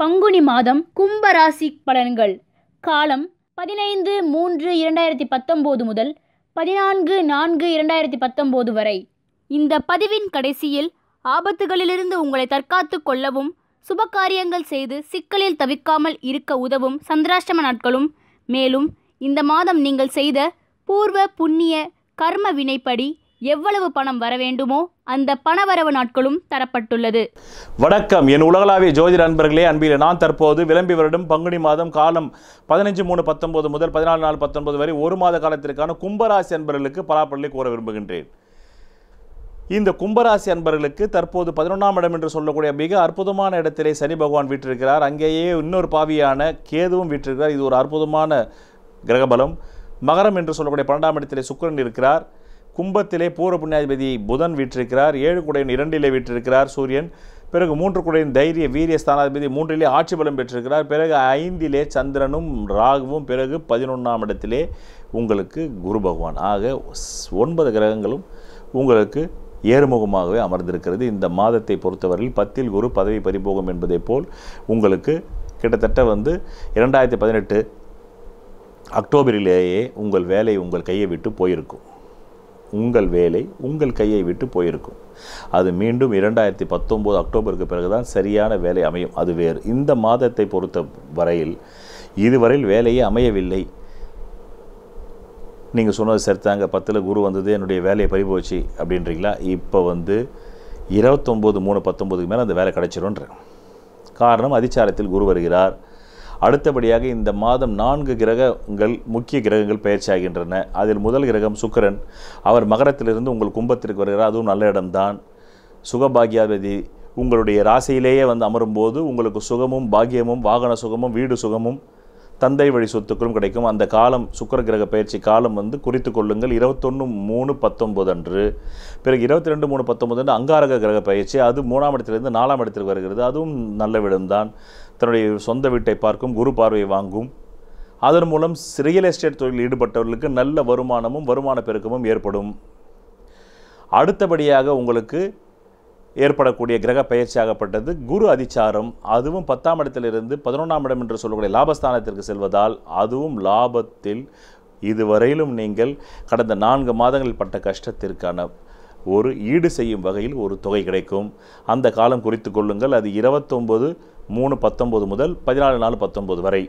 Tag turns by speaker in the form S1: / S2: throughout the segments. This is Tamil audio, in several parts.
S1: பங்குனி மாதம் கும்பராசி பலன்கள். காலம் பதினைந்து மூன்று இரண்டாயிரத்தி பத்தொம்போது முதல் பதினான்கு நான்கு இரண்டாயிரத்தி பத்தொம்போது வரை. இந்த பதிவின் கடைசியில் ஆபத்துகளிலிருந்து உங்களை தற்காத்து கொள்ளவும் சுபகாரியங்கள் செய்து சிக்கலில் தவிக்காமல் இருக்க உதவும் சந்திராஷ்டம நாட்களும். மேலும் இந்த மாதம் நீங்கள் செய்த பூர்வ புண்ணிய கர்ம வினைப்படி எவ்வளவு பணம் வர வேண்டுமோ அந்த பணவரவு நாட்களும் தரப்பட்டுள்ளது.
S2: வணக்கம். என் உலகளாவிய ஜோதிட அன்பர்களே அன்பில் நான் தற்போது விளம்பி வருடம் பங்குனி மாதம் காலம் பதினஞ்சு மூணு பத்தொன்பது முதல் பதினாலு நாலு பத்தொன்பது வரை ஒரு மாத காலத்திற்கான கும்பராசி அன்பர்களுக்கு பலாப்பள்ளி கூற விரும்புகின்றேன். இந்த கும்பராசி அன்பர்களுக்கு தற்போது பதினொன்றாம் இடம் என்று சொல்லக்கூடிய மிக அற்புதமான இடத்திலே சனி பகவான் வீற்றிருக்கிறார். அங்கேயே இன்னொரு பாவியான கேதுவும் வீற்றிருக்கிறார். இது ஒரு அற்புதமான கிரகபலம். மகரம் என்று சொல்லக்கூடிய பன்னெண்டாம் இடத்திலே சுக்கிரன் இருக்கிறார். கும்பத்திலே பூர புண்ணியாதிபதி புதன் வீற்றிருக்கிறார் ஏழு குடையின் இரண்டிலே வீற்றிருக்கிறார் சூரியன் பிறகு மூன்று குடையின் தைரிய வீரிய ஸ்தானாதிபதி மூன்றிலே ஆட்சி பலம் பெற்றிருக்கிறார் பிறகு ஐந்திலே சந்திரனும் ராகுவும் பிறகு பதினொன்றாம் இடத்திலே உங்களுக்கு குரு பகவான். ஆக ஸ்- ஒன்பது கிரகங்களும் உங்களுக்கு ஏறுமுகமாகவே அமர்ந்திருக்கிறது. இந்த மாதத்தை பொறுத்தவரையில் பத்தில் குரு பதவி பறிபோகும் என்பதை போல் உங்களுக்கு கிட்டத்தட்ட வந்து இரண்டாயிரத்தி பதினெட்டு அக்டோபரிலேயே உங்கள் வேலை உங்கள் கையை விட்டு போயிருக்கும். உங்கள் வேலை உங்கள் கையை விட்டு போயிருக்கும். அது மீண்டும் இரண்டாயிரத்தி பத்தொம்போது அக்டோபருக்கு பிறகுதான் சரியான வேலை அமையும். அது வேறு. இந்த மாதத்தை பொறுத்த வரையில் இதுவரையில் வேலையே அமையவில்லை. நீங்கள் சொன்னது சரித்தாங்க பத்தில் குரு வந்தது என்னுடைய வேலையை பறிபோச்சு அப்படின்றீங்களா? இப்போ வந்து இருபத்தொம்போது மூணு பத்தொம்போதுக்கு மேலே அந்த வேலை கிடைச்சிரும்ன்றேன் காரணம் அதிச்சாரத்தில் குரு வருகிறார். அடுத்தபடியாக இந்த மாதம் நான்கு கிரகங்கள் முக்கிய கிரகங்கள் பயிற்சியாகின்றன அதில் முதல் கிரகம் சுக்கரன். அவர் மகரத்திலிருந்து உங்கள் கும்பத்திற்கு வருகிறார். அதுவும் நல்ல இடம்தான். சுகபாகியாபதி உங்களுடைய ராசியிலேயே வந்து அமரும்போது உங்களுக்கு சுகமும் பாக்கியமும் வாகன சுகமும் வீடு சுகமும் தந்தை வழி சொத்துக்களும் கிடைக்கும். அந்த காலம் சுக்கிர கிரக பயிற்சி காலம் வந்து குறித்து கொள்ளுங்கள். இருபத்தொன்று மூணு பத்தொம்பது அன்று. பிறகு இருபத்தி ரெண்டு மூணு பத்தொம்பது அன்று அங்காரக கிரக பயிற்சி அது மூணாம் இடத்திலிருந்து நாலாம் இடத்திற்கு வருகிறது. அதுவும் நல்ல விடம்தான். தன்னுடைய சொந்த வீட்டை பார்க்கும் குரு பார்வையை வாங்கும். அதன் மூலம் ரியல் எஸ்டேட் தொழிலில் ஈடுபட்டவர்களுக்கு நல்ல வருமானமும் வருமான பெருக்கமும் ஏற்படும். அடுத்தபடியாக உங்களுக்கு ஏற்படக்கூடிய கிரக பயிற்சியாகப்பட்டது குரு அதிச்சாரம். அதுவும் பத்தாம் இடத்திலிருந்து பதினொன்றாம் இடம் என்று சொல்லக்கூடிய லாபஸ்தானத்திற்கு செல்வதால் அதுவும் லாபத்தில் இதுவரையிலும் நீங்கள் கடந்த நான்கு மாதங்களில் பட்ட கஷ்டத்திற்கான ஒரு ஈடு செய்யும் வகையில் ஒரு தொகை கிடைக்கும். அந்த காலம் குறித்து கொள்ளுங்கள். அது இருபத்தொம்பது மூணு பத்தொம்போது முதல் பதினாலு நாலு பத்தொம்போது வரை.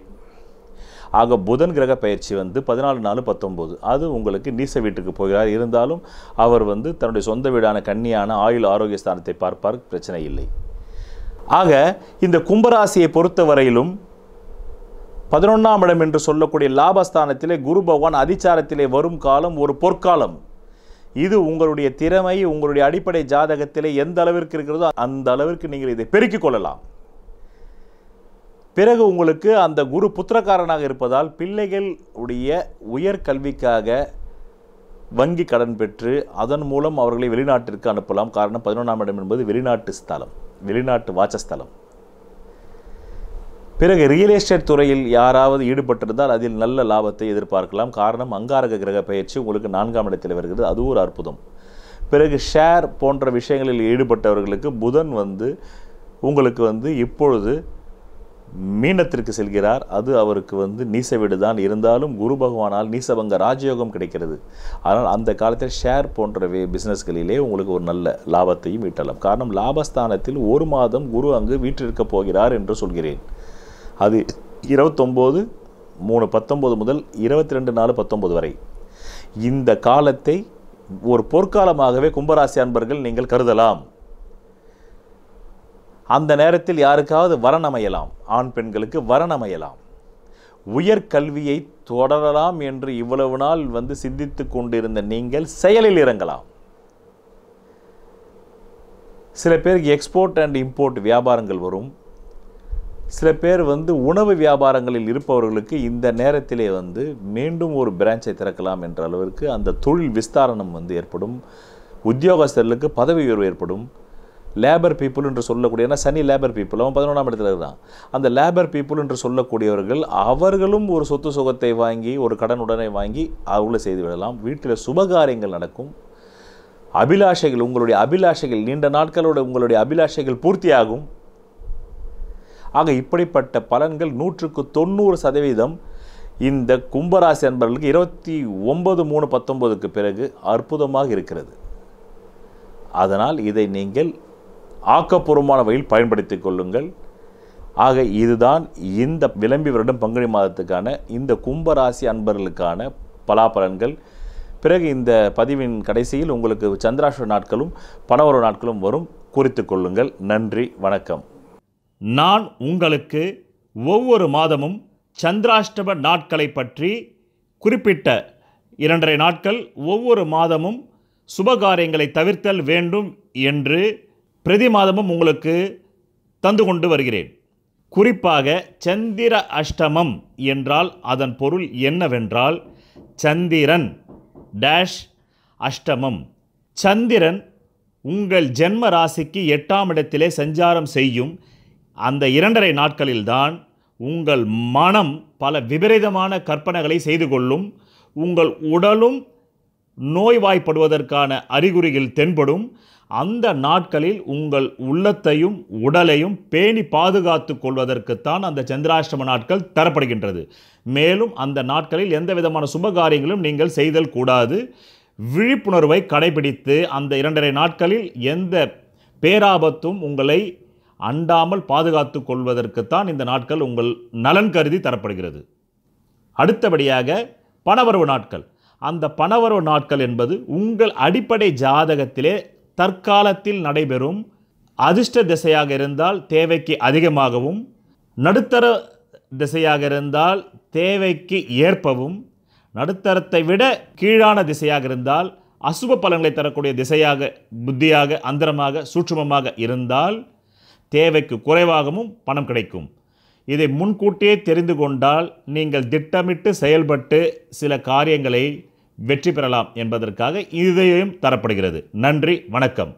S2: ஆக புதன் கிரக பயிற்சி வந்து பதினாலு நாலு பத்தொம்போது. அது உங்களுக்கு நீச வீட்டுக்கு போகிறார். இருந்தாலும் அவர் வந்து தன்னுடைய சொந்த வீடான கன்னியான ஆயுள் ஆரோக்கிய ஸ்தானத்தை பார்ப்பார். பிரச்சனை இல்லை. ஆக இந்த கும்பராசியை பொறுத்தவரையிலும் பதினொன்றாம் இடம் என்று சொல்லக்கூடிய லாபஸ்தானத்திலே குரு பகவான் அதிச்சாரத்திலே வரும் காலம் ஒரு பொற்காலம். இது உங்களுடைய திறமை உங்களுடைய அடிப்படை ஜாதகத்திலே எந்த அளவிற்கு இருக்கிறதோ அந்த அளவிற்கு நீங்கள் இதை பெருக்கிக் கொள்ளலாம். பிறகு உங்களுக்கு அந்த குரு புத்திரக்காரனாக இருப்பதால் பிள்ளைகள் உடைய உயர்கல்விக்காக வங்கி கடன் பெற்று அதன் மூலம் அவர்களை வெளிநாட்டிற்கு அனுப்பலாம். காரணம் பதினொன்றாம் இடம் என்பது வெளிநாட்டு ஸ்தலம் வெளிநாட்டு வாசஸ்தலம். பிறகு ரியல் எஸ்டேட் துறையில் யாராவது ஈடுபட்டிருந்தால் அதில் நல்ல லாபத்தை எதிர்பார்க்கலாம். காரணம் அங்காரக கிரக பயிற்சி உங்களுக்கு நான்காம் இடத்தில் வருகிறது. அது ஒரு அற்புதம். பிறகு ஷேர் போன்ற விஷயங்களில் ஈடுபட்டவர்களுக்கு புதன் வந்து உங்களுக்கு வந்து இப்பொழுது மீனத்திற்கு செல்கிறார். அது அவருக்கு வந்து நீச வீடு தான் இருந்தாலும் குரு பகவானால் நீசபங்க ராஜயோகம் கிடைக்கிறது. ஆனால் அந்த காலத்தில் ஷேர் போன்றவே பிஸ்னஸ்களிலே உங்களுக்கு ஒரு நல்ல லாபத்தையும் ஈட்டலாம். காரணம் லாபஸ்தானத்தில் ஒரு மாதம் குரு அங்கு வீற்றிருக்கப் போகிறார் என்று சொல்கிறேன். அது இருபத்தொம்போது மூணு பத்தொம்போது முதல் இருபத்தி ரெண்டு நாலு பத்தொம்போது வரை. இந்த காலத்தை ஒரு பொற்காலமாகவே கும்பராசி அன்பர்கள் நீங்கள் கருதலாம். அந்த நேரத்தில் யாருக்காவது வரன் அமையலாம் ஆண் பெண்களுக்கு வரன் அமையலாம் உயர் கல்வியை தொடரலாம் என்று இவ்வளவு நாள் வந்து சிந்தித்து கொண்டிருந்த நீங்கள் செயலில் இறங்கலாம். சில பேருக்கு எக்ஸ்போர்ட் அண்ட் இம்போர்ட் வியாபாரங்கள் வரும். சில பேர் வந்து உணவு வியாபாரங்களில் இருப்பவர்களுக்கு இந்த நேரத்திலே வந்து மீண்டும் ஒரு பிரான்ச்சை திறக்கலாம் என்ற அளவிற்கு அந்த தொழில் விஸ்தாரணம் வந்து ஏற்படும். உத்தியோகஸ்தர்களுக்கு பதவி உயர்வு ஏற்படும். லேபர் பீப்புள் என்று சொல்லக்கூடிய ஏன்னா சனி லேபர் பீப்புள் அவன் பதினொன்றாம் இடத்துல இருக்கிறான் அந்த லேபர் பீப்புள் என்று சொல்லக்கூடியவர்கள் அவர்களும் ஒரு சொத்து சுகத்தை வாங்கி ஒரு கடன் உடனே வாங்கி அவர்களும் செய்து விடலாம். வீட்டில் சுபகாரியங்கள் நடக்கும். அபிலாஷைகள் உங்களுடைய அபிலாஷைகள் நீண்ட நாட்களோட உங்களுடைய அபிலாஷைகள் பூர்த்தியாகும். ஆக இப்படிப்பட்ட பலன்கள் நூற்றுக்கு தொண்ணூறு சதவீதம் இந்த கும்பராசி அன்பர்களுக்கு இருபத்தி ஒன்பது மூணு பத்தொன்பதுக்கு பிறகு அற்புதமாக இருக்கிறது. அதனால் இதை நீங்கள்
S3: ஆக்கப்பூர்வமான வகையில் பயன்படுத்திக் கொள்ளுங்கள். ஆக இதுதான் இந்த விளம்பி வருடம் பங்குனி மாதத்துக்கான இந்த கும்பராசி அன்பர்களுக்கான பலாபலன்கள். பிறகு இந்த பதிவின் கடைசியில் உங்களுக்கு சந்திராஷ்ட நாட்களும் பணவரவு நாட்களும் வரும். குறித்து கொள்ளுங்கள். நன்றி வணக்கம்.
S2: நான் உங்களுக்கு ஒவ்வொரு மாதமும் சந்திராஷ்டம நாட்களை பற்றி குறிப்பிட்ட இரண்டரை நாட்கள் ஒவ்வொரு மாதமும் சுபகாரியங்களை தவிர்த்தல் வேண்டும் என்று பிரதி மாதமும் உங்களுக்கு தந்து கொண்டு வருகிறேன். குறிப்பாக சந்திர அஷ்டமம் என்றால் அதன் பொருள் என்னவென்றால் சந்திரன் டேஷ் அஷ்டமம். சந்திரன் உங்கள் ஜென்ம ராசிக்கு எட்டாம் இடத்திலே சஞ்சாரம் செய்யும் அந்த இரண்டரை நாட்களில்தான் உங்கள் மனம் பல விபரீதமான கற்பனைகளை செய்து கொள்ளும் உங்கள் உடலும் நோய்வாய்ப்படுவதற்கான அறிகுறிகள் தென்படும் அந்த நாட்களில் உங்கள் உள்ளத்தையும் உடலையும் பேணி பாதுகாத்து கொள்வதற்குத்தான் அந்த சந்திராஷ்டம நாட்கள் தரப்படுகின்றது. மேலும் அந்த நாட்களில் எந்த விதமான சுபகாரியங்களும் நீங்கள் செய்தல் கூடாது. விழிப்புணர்வை கடைபிடித்து அந்த இரண்டரை நாட்களில் எந்த பேராபத்தும் உங்களை அண்டாமல் பாதுகாத்து கொள்வதற்குத்தான் இந்த நாட்கள் உங்கள் நலன் கருதி தரப்படுகிறது. அடுத்தபடியாக பணவரவு நாட்கள். அந்த பணவரவு நாட்கள் என்பது உங்கள் அடிப்படை ஜாதகத்திலே தற்காலத்தில் நடைபெறும் அதிர்ஷ்ட திசையாக இருந்தால் தேவைக்கு அதிகமாகவும் நடுத்தர திசையாக இருந்தால் தேவைக்கு ஏற்பவும் நடுத்தரத்தை விட கீழான திசையாக இருந்தால் அசுப பலன்களை தரக்கூடிய திசையாக புத்தியாக அந்தரமாக சூட்சுமமாக இருந்தால் தேவைக்கு குறைவாகவும் பணம் கிடைக்கும். இதை முன்கூட்டியே தெரிந்து கொண்டால் நீங்கள் திட்டமிட்டு செயல்பட்டு சில காரியங்களை வெற்றி பெறலாம் என்பதற்காக இதையும் தரப்படுகிறது. நன்றி வணக்கம்.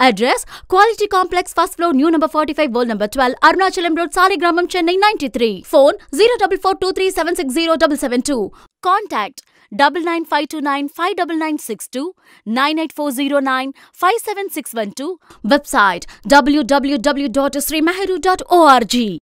S4: Address Quality Complex, first floor, new number 45, world number 12, Arunachalam Road, Sarigramam, Chennai 93. Phone 0442376072. Contact 99529-59962, website www.srimahiru.org.